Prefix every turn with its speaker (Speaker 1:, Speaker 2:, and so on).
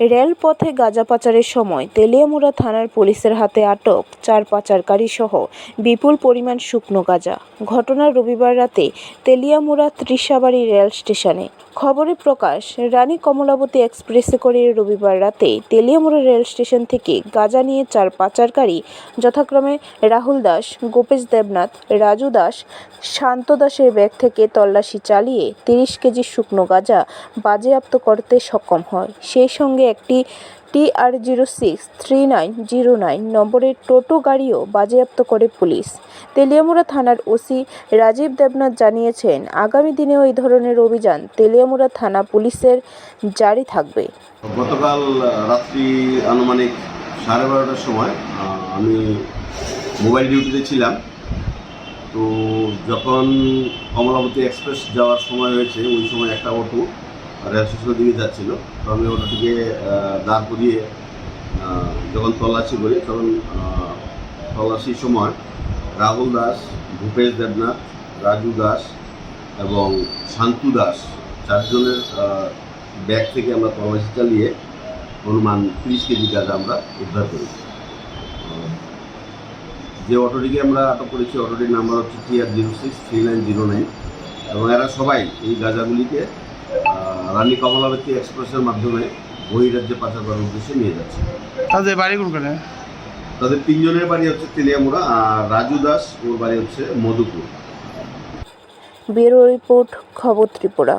Speaker 1: রেলপথে গাঁজা পাচারের সময় তেলিয়ামুড়া থানার পুলিশের হাতে আটক চার পাচারকারী সহ বিপুল পরিমাণ শুকনো গাঁজা। ঘটনা রবিবার রাতে তেলিয়ামুড়া ত্রিশাবাড়ি রেল স্টেশনে। খবরে প্রকাশ, রানী কমলাবতী এক্সপ্রেসে করে রবিবার রাতে তেলিয়ামুড়া রেল স্টেশন থেকে গাঁজা নিয়ে চার পাচারকারী, যথাক্রমে রাহুল দাস, গোপেশ দেবনাথ, রাজু দাস, শান্ত দাসের ব্যাগ থেকে তল্লাশি চালিয়ে তিরিশ কেজি শুকনো গাঁজা বাজেয়াপ্ত করতে সক্ষম হয়। সেই সঙ্গে একটি TR zero six three nine zero nine নম্বরের টোটো গাড়িও বাজেয়াপ্ত করে পুলিশ। তেলিয়ামুড়া থানার ওসি রাজীব দেবনাথ জানিয়েছেন, আগামী দিনেও এই ধরনের অভিযান তেলিয়ামুড়া থানা পুলিশের জারি থাকবে।
Speaker 2: গতকাল রাত্রি আনুমানিক সাড়ে বারোটার সময় আমি মোবাইল ডিউটিতে ছিলাম। তো যখন কমলাবতী এক্সপ্রেস যাওয়ার সময় হয়েছে, ওই সময় একটা অটো রেল স্টেশনের দিকে যাচ্ছিল। তো আমি অটোটিকে আহ, দাঁড় করিয়ে যখন তল্লাশি করি তখন তল্লাশির সময় রাহুল দাস ভূপেশ দেবনাথ রাজু দাস এবং শান্তু দাস চারজনের ব্যাগ থেকে আমরা তল্লাশি চালিয়ে অনুমান তিরিশ কেজি গাঁজা আমরা উদ্ধার আহ, যে অটোটিকে আমরা আটক করেছি অটোটির নাম্বার হচ্ছে TR zero six three nine zero nine এবং এরা সবাই এই গাঁজাগুলিকে রানী কমলাবতী এক্সপ্রেসের মাধ্যমে বহিরাজ্যে পাচার করার উদ্দেশ্যে নিয়ে যাচ্ছে।
Speaker 3: তাদের বাড়ি কোনখানে?
Speaker 2: তাদের তিনজনের বাড়ি হচ্ছে তেলিয়ামুড়া আর রাজু দাস ওর বাড়ি হচ্ছে মধুপুর।
Speaker 1: ব্যুরো রিপোর্ট খবর ত্রিপুরা।